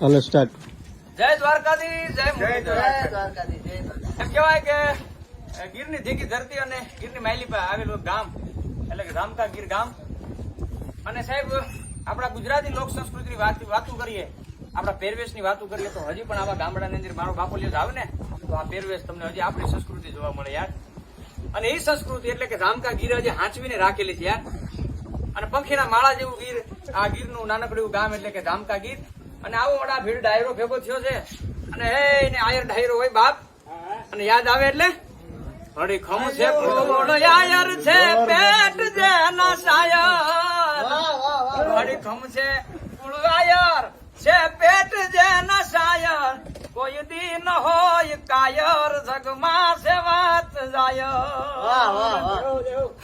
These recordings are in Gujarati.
હાલો સ્ટાર્ટ જય દ્વારકાધી જય દ્વારકાધી જય દ્વારકા. એમ કહેવાય કે ગીરની ધીકી ધરતી અને ગીરની માયલી પર આવેલું ગામ એટલે કે રામકા ગીર ગામ. અને સાહેબ આપણા ગુજરાતી લોક સંસ્કૃતિની વાત વાતો કરીએ આપણા પહેરવેશની વાતો કરીએ તો હજી પણ આવા ગામડાની અંદર મારો બાપો લ્યો આવે ને તો આ પહેરવેશ તમને હજી આપણી સંસ્કૃતિ જોવા મળે યાર. અને એ સંસ્કૃતિ એટલે કે રામકા ગીર હજી હાંચવીને રાખેલી છે યાર. અને પંખીના માળા જેવું ગીર આ ગીરનું નાનકડું એવું ગામ એટલે કે ધામકા ગીર. અને આવો ઓડા ભીડ ડાયરો ભેગો થયો છે. અને હે ને આયર ડાયરો હોય બાપ. અને યાદ આવે એટલે? હળી ખમ છે કોળ આયર છે પેટ જે ના સાયર. હળી ખમ છે કોળ આયર છે પેટ જે નસાયર કોઈ દી ન હોય કાયર જગમાં છે વાત જાય.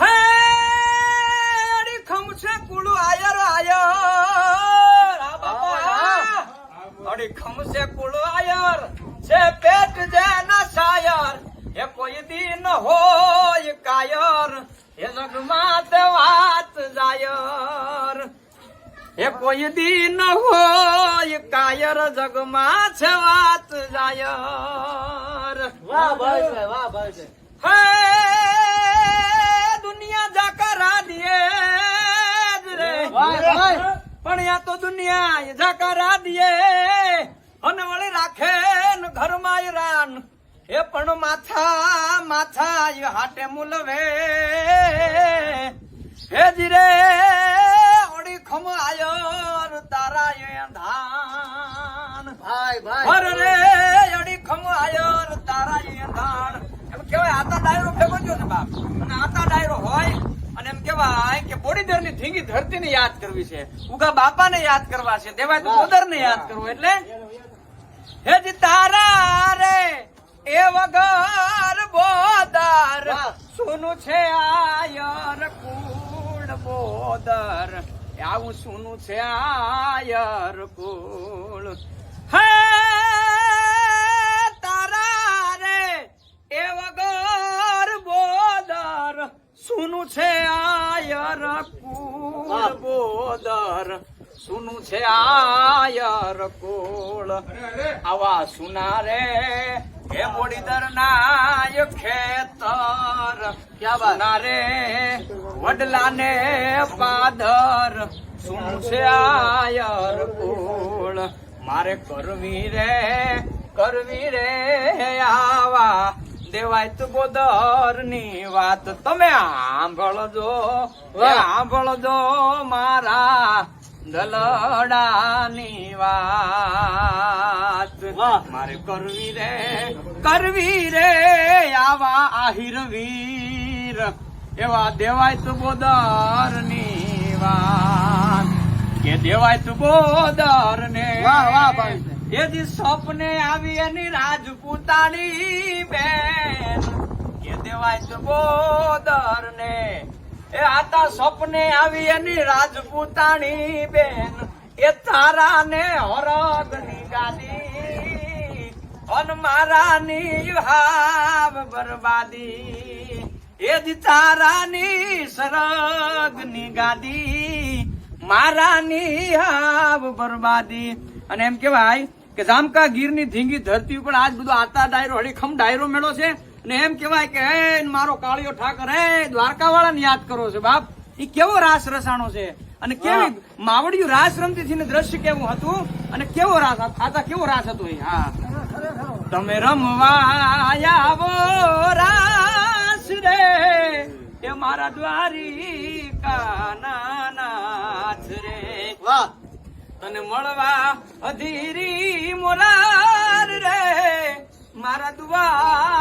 હે અડી ખમ છે કુળુ આયર આયર આ બાપા અડી ખમ છે કુળુ આયર છે પેટ જે નસાયર એ કોઈ દી ન હોય કાયર એ જગમાં વાત જાયર. એ કોઈ દી ન હોય કાયર જગમાં છે વાત જાયર. વાહ ભાઈ વાહ ભાઈ હે દુનિયા જાકરા દિએ જ રે. પણ યા તો દુનિયા જાકરા દિએ અને વળી રાખે ઘરમાં રાન એ પણ માથા માથા હાટે મુલવે હે જીરે ઓડી ખમ આયો તારા ધાન ભાઈ ભાઈ. અરે રે અડી ખમ આયો તારા ધાન એમ કહેવાય આતા ડાયરો ભેગો થયો ને બાપ. અને આતા ડાયરો હોય અને એમ કહેવાય કે બોડીધરની ધીંગી ધરતીને યાદ કરવી છે. ઉગા બાપાને યાદ કરવા છે. દેવાય તો બોદર યાદ કરવું એટલે? હે જી તારા રે એ વગર બોદર. સુનું છે આયર કુળ બોદર. આવું સુનું છે આયર કુળ. હે તારા રે એ વગર બોદર સુનું છે આયર કુળ બોદર. સુનું છે આયર કુળ. આવા સુના રે એ બોડીદર નાય ખેતર ક્યા? રે? વડલા ને પાદર સુનું આયર કુળ? મારે કરવી રે કરવી રે આવા દેવાય તો ગોદરની વાત. તમે સાંભળજો એ સાંભળજો મારા દલડાની વાત. મારે કરવી રે કરવી રે આવા આહિર વીર. એવા દેવાય તું બોદરની વાત. કે દેવાય તું બોદર ને વાહ, વાહ, ભાઈ. એજી સ્વપ્ને આવી એની રાજપૂતાની બેન. કે દેવાય તું બોદર ને એ આતા સ્વપ્ને આવી એની રાજપૂતાણી બેન. એ તારા ને હરદની ગાદી. અન મારાની હાવ બરબાદી. એ જ તારાની સરદની ગાદી. મારાની હાવ બરબાદી. અને એમ કેવાય કે જામકા ગીરની ધીંગી ધરતી ઉપર આજ બધું આતા ડાયરો હળીખમ ડાયરો મેળો છે. અને એમ કેવાય કે હે મારો કાળિયો ઠાકર હે દ્વારકા વાળાને યાદ કરો છે બાપ. એ કેવો રાસ રસાણો છે? અને કેવી માવડિયું રાસ રમતી હતી ને દ્રશ્ય કેવું હતું? અને કેવો રાસ આતા કેવો રાસ હતો એ હા. તમે રમવા આવો રાસ રે એ મારા દ્વારિકા નાથ રે. વાહ. તને મળવા અધીરી મોરાર રે મારા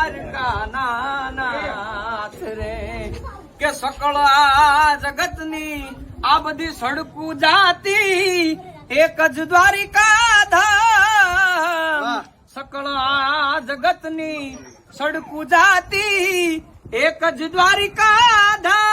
દ્વારકા નાથ રે કે સકળ આ જગતની આ બધી સડકું જાતી એક જ દ્વારિકા ધામ. સકળ આ જગતની સડકું જાતી એક જ દ્વારિકા ધામ.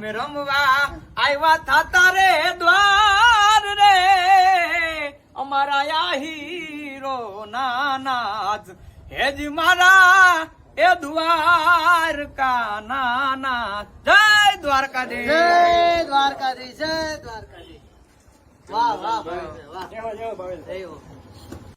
અમે રમવા આવ્યા થતા રે દ્વાર રે. અમારા આ હીરો નાનાજ. હેજ મારા એ દ્વારકા નાના જય દ્વારકાધીશ. જય દ્વારકાધીશ જય દ્વારકાધીશ. વાહ વાહ વાહ.